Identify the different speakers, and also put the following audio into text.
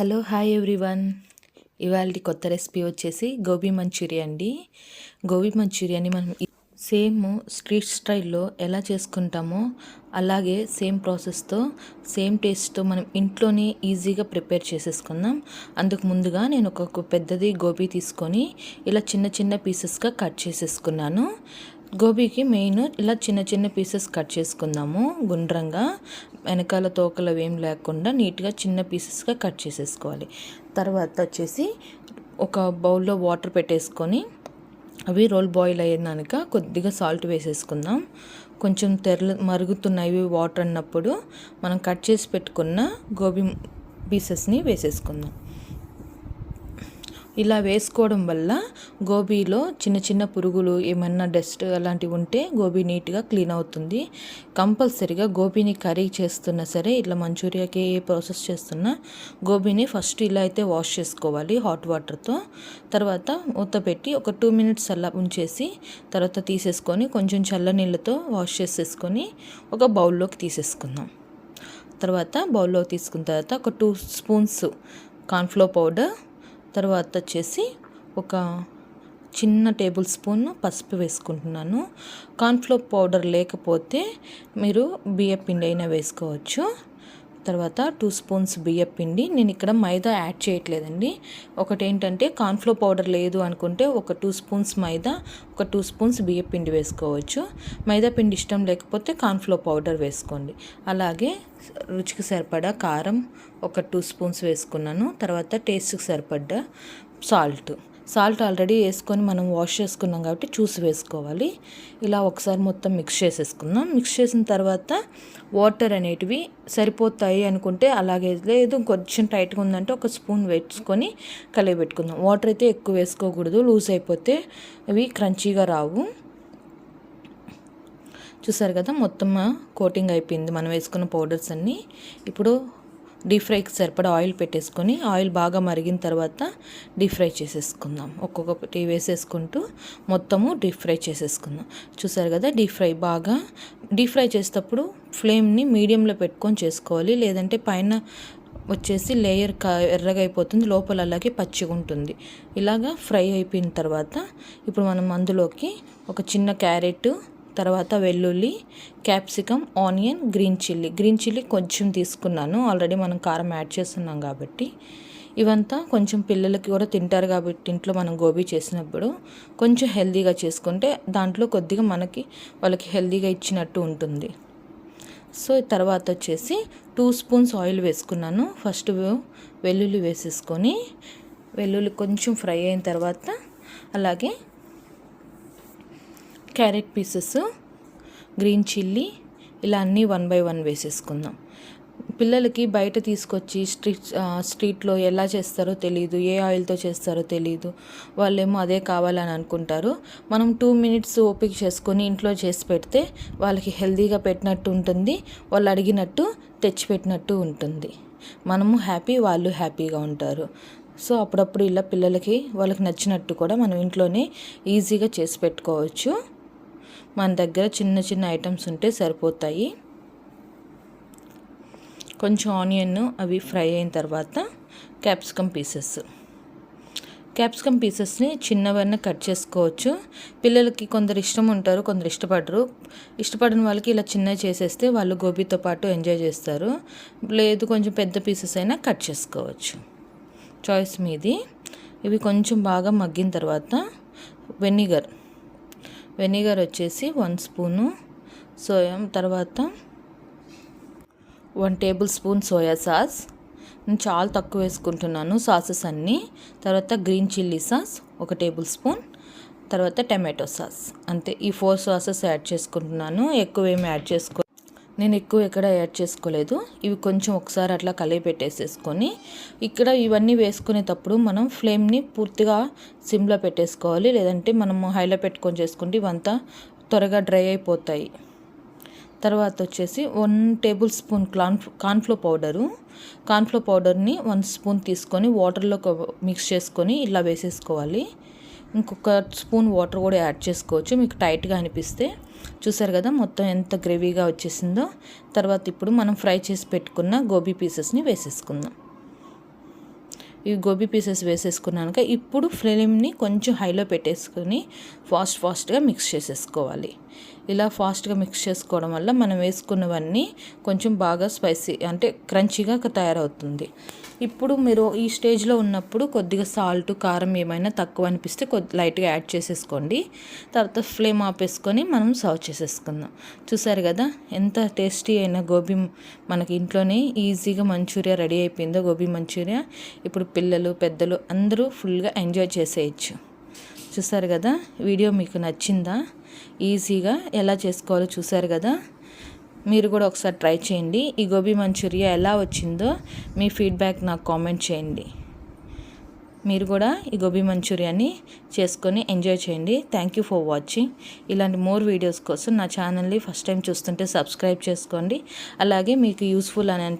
Speaker 1: Hello hi everyone. ఇవాళ కొత్త recipe వచ్చేసి గోబీ మంచూరియా అండి. గోబీ మంచూరియాని మనం సేమ్ స్ట్రీట్ స్టైల్లో ఎలా చేసుకుంటామో అలాగే సేమ్ ప్రాసెస్తో సేమ్ టేస్ట్తో మనం ఇంట్లోనే ఈజీగా ప్రిపేర్ చేసేసుకుందాం. అందుకు ముందుగా నేను ఒక పెద్దది గోబీ తీసుకొని ఇలా చిన్న చిన్న పీసెస్గా కట్ చేసేసుకున్నాను. గోబీకి మెయిన్ ఇలా చిన్న చిన్న పీసెస్ కట్ చేసుకుందాము గుండ్రంగా. వెనకాల తోకలు ఏం లేకుండా నీట్గా చిన్న పీసెస్గా కట్ చేసేసుకోవాలి. తర్వాత వచ్చేసి ఒక బౌల్లో వాటర్ పెట్టేసుకొని అవి రోల్ బాయిల్ అయ్యాక కొద్దిగా సాల్ట్ వేసేసుకుందాం. కొంచెం తెరలు మరుగుతున్నాయి వాటర్ అన్నప్పుడు మనం కట్ చేసి పెట్టుకున్న గోబీ పీసెస్ని వేసేసుకుందాం. ఇలా వేసుకోవడం వల్ల గోబీలో చిన్న చిన్న పురుగులు ఏమన్నా డస్ట్ అలాంటివి ఉంటే గోబీ నీట్గా క్లీన్ అవుతుంది. కంపల్సరీగా గోబీని కర్రీ చేస్తున్నా సరే ఇట్లా మంచూరియాకి ఏ ప్రాసెస్ చేస్తున్నా గోబీని ఫస్ట్ ఇలా అయితే వాష్ చేసుకోవాలి హాట్ వాటర్తో. తర్వాత మూత పెట్టి ఒక టూ మినిట్స్ అలా ఉంచేసి తర్వాత తీసేసుకొని కొంచెం చల్ల నీళ్ళతో వాష్ చేసేసుకొని ఒక బౌల్లోకి తీసేసుకుందాం. తర్వాత బౌల్లో తీసుకున్న తర్వాత ఒక టూ స్పూన్స్ కార్న్ఫ్లో పౌడర్ తర్వాత వచ్చేసి ఒక చిన్న టేబుల్ స్పూన్ పసుపు వేసుకుంటున్నాను. కార్న్ఫ్లోర్ పౌడర్ లేకపోతే మీరు బియ్య పిండి అయినా వేసుకోవచ్చు. తర్వాత టూ స్పూన్స్ బియ్యం పిండి. నేను ఇక్కడ మైదా యాడ్ చేయట్లేదండి. ఒకటి ఏంటంటే కార్న్ఫ్లోర్ పౌడర్ లేదు అనుకుంటే ఒక టూ స్పూన్స్ మైదా ఒక టూ స్పూన్స్ బియ్యం పిండి వేసుకోవచ్చు. మైదా పిండి ఇష్టం లేకపోతే కాన్ఫ్లో పౌడర్ వేసుకోండి. అలాగే రుచికి సరిపడా కారం ఒక టూ స్పూన్స్ వేసుకున్నాను. తర్వాత టేస్ట్కి సరిపడ్డ సాల్ట్ సాల్ట్ ఆల్రెడీ వేసుకొని మనం వాష్ చేసుకున్నాం కాబట్టి చూసి వేసుకోవాలి. ఇలా ఒకసారి మొత్తం మిక్స్ చేసేసుకుందాం. మిక్స్ చేసిన తర్వాత వాటర్ అనేటివి సరిపోతాయి అనుకుంటే అలాగే లేదు కొంచెం టైట్గా ఉందంటే ఒక స్పూన్ వేసుకొని కలిపెట్టుకుందాం. వాటర్ అయితే ఎక్కువ వేసుకోకూడదు లూజ్ అయిపోతే అవి క్రంచీగా రావు. చూసారు కదా మొత్తం కోటింగ్ అయిపోయింది. మనం వేసుకున్న పౌడర్స్ అన్నీ. ఇప్పుడు డీప్ ఫ్రైకి సరిపడా ఆయిల్ పెట్టేసుకొని ఆయిల్ బాగా మరిగిన తర్వాత డీప్ ఫ్రై చేసేసుకుందాం. ఒక్కొక్కటి వేసేసుకుంటూ మొత్తము డీప్ ఫ్రై చేసేసుకుందాం. చూసారు కదా డీప్ ఫ్రై బాగా డీప్ ఫ్రై చేసేటప్పుడు ఫ్లేమ్ని మీడియంలో పెట్టుకొని చేసుకోవాలి. లేదంటే పైన వచ్చేసి లేయర్ కా ఎర్రగా అయిపోతుంది లోపల అలాగే పచ్చిగా ఉంటుంది. ఇలాగా ఫ్రై అయిపోయిన తర్వాత ఇప్పుడు మనం అందులోకి ఒక చిన్న క్యారెట్ తర్వాత వెల్లుల్లి capsicum onion green chilli. Green chilli కొంచెం తీసుకున్నాను. ఆల్రెడీ మనం కారం యాడ్ చేస్తున్నాం కాబట్టి. ఇవంతా కొంచెం పిల్లలకి కూడా తింటారు కాబట్టి ఇంట్లో మనం గోబీ చేసినప్పుడు కొంచెం హెల్తీగా చేసుకుంటే దాంట్లో కొద్దిగా మనకి వాళ్ళకి హెల్తీగా ఇచ్చినట్టు ఉంటుంది. సో తర్వాత వచ్చేసి టూ స్పూన్స్ ఆయిల్ వేసుకున్నాను. ఫస్ట్ వెల్లుల్లి వేసేసుకొని వెల్లుల్లి కొంచెం ఫ్రై అయిన తర్వాత అలాగే క్యారెట్ పీసెస్ గ్రీన్ చిల్లీ ఇలా అన్నీ వన్ బై వన్ వేసేసుకుందాం. పిల్లలకి బయట తీసుకొచ్చి స్ట్రీట్ స్ట్రీట్లో ఎలా చేస్తారో తెలియదు ఏ ఆయిల్తో చేస్తారో తెలియదు వాళ్ళేమో అదే కావాలని అనుకుంటారు. మనం టూ మినిట్స్ ఓపిక చేసుకొని ఇంట్లో చేసి పెడితే వాళ్ళకి హెల్తీగా పెట్టినట్టు ఉంటుంది వాళ్ళు అడిగినట్టు తెచ్చిపెట్టినట్టు ఉంటుంది. మనము హ్యాపీ వాళ్ళు హ్యాపీగా ఉంటారు. సో అప్పుడప్పుడు ఇలా పిల్లలకి వాళ్ళకి నచ్చినట్టు కూడా మనం ఇంట్లోనే ఈజీగా చేసి పెట్టుకోవచ్చు. మన దగ్గర చిన్న చిన్న ఐటమ్స్ ఉంటే సరిపోతాయి. కొంచెం ఆనియన్ అవి ఫ్రై అయిన తర్వాత క్యాప్సికమ్ పీసెస్. క్యాప్సికమ్ పీసెస్ని చిన్నవన్నీ కట్ చేసుకోవచ్చు. పిల్లలకి కొందరు ఇష్టం ఉంటారు కొందరు ఇష్టపడరు. ఇష్టపడిన వాళ్ళకి ఇలా చిన్నవి చేసేస్తే వాళ్ళు గోబీతో పాటు ఎంజాయ్ చేస్తారు. లేదు కొంచెం పెద్ద పీసెస్ అయినా కట్ చేసుకోవచ్చు. చాయిస్ మీది. ఇవి కొంచెం బాగా మగ్గిన తర్వాత వెనిగర్ వెనిగర్ వచ్చేసి వన్ స్పూను సోయా తర్వాత one tablespoon soya sauce. నేను చాలా తక్కువ వేసుకుంటున్నాను సాసెస్ అన్నీ. తర్వాత గ్రీన్ చిల్లీ సాస్ ఒక టేబుల్ స్పూన్. తర్వాత టమాటో సాస్. అంతే ఈ ఫోర్ సాసెస్ యాడ్ చేసుకుంటున్నాను. ఎక్కువ ఏమి యాడ్ చేసుకో నేను ఎక్కువ ఎక్కడ యాడ్ చేసుకోలేదు. ఇవి కొంచెం ఒకసారి అట్లా కలిపి పెట్టేసేసుకొని ఇక్కడ ఇవన్నీ వేసుకునేటప్పుడు మనం ఫ్లేమ్ని పూర్తిగా సిమ్లో పెట్టేసుకోవాలి. లేదంటే మనము హైలో పెట్టుకొని చేసుకుంటే ఇవంతా త్వరగా డ్రై అయిపోతాయి. తర్వాత వచ్చేసి one tablespoon corn cornflour powder. Cornflour పౌడర్ని వన్ స్పూన్ తీసుకొని వాటర్లో మిక్స్ చేసుకొని ఇలా వేసేసుకోవాలి. ఇంకొక స్పూన్ వాటర్ కూడా యాడ్ చేసుకోవచ్చు. మీకు టైట్గా అనిపిస్తే. చూసారు కదా మొత్తం ఎంత గ్రేవీగా వచ్చేసిందో. తర్వాత ఇప్పుడు మనం ఫ్రై చేసి పెట్టుకున్న గోబీ పీసెస్ని వేసేసుకుందాం. ఈ గోబీ పీసెస్ వేసేసుకున్నాక ఇప్పుడు ఫ్లేమ్ని కొంచెం హైలో పెట్టేసుకొని ఫాస్ట్ ఫాస్ట్గా మిక్స్ చేసేసుకోవాలి. ఇలా ఫాస్ట్గా మిక్స్ చేసుకోవడం వల్ల మనం వేసుకున్నవన్నీ కొంచెం బాగా స్పైసీ అంటే క్రంచీగా తయారవుతుంది. ఇప్పుడు మీరు ఈ స్టేజ్లో ఉన్నప్పుడు కొద్దిగా సాల్ట్ కారం ఏమైనా తక్కువ అనిపిస్తే కొద్ది లైట్గా యాడ్ చేసేసుకోండి. తర్వాత ఫ్లేమ్ ఆపేసుకొని మనం సర్వ్ చేసేసుకుందాం. చూసారు కదా ఎంత టేస్టీ అయిన గోబీ మనకి ఇంట్లోనే ఈజీగా మంచూరియా రెడీ అయిపోయిందో గోబీ మంచూరియా. ఇప్పుడు పిల్లలు పెద్దలు అందరూ ఫుల్గా ఎంజాయ్ చేసేయచ్చు. చూసారు కదా వీడియో మీకు నచ్చిందా? ఈజీగా ఎలా చేసుకోవాలో చూసారు కదా మీరు కూడా ఒకసారి ట్రై చేయండి. ఈ గోబీ మంచూరియా ఎలా వచ్చిందో మీ ఫీడ్బ్యాక్ నాకు కామెంట్ చేయండి. మీరు కూడా ఈ గోబీ మంచూరియాని చేసుకొని ఎంజాయ్ చేయండి. థ్యాంక్ యూ ఫర్ వాచింగ్ ఇలాంటి మోర్ వీడియోస్ కోసం నా ఛానల్ని ఫస్ట్ టైం చూస్తుంటే సబ్స్క్రైబ్ చేసుకోండి. అలాగే మీకు యూస్ఫుల్ అని అనిపి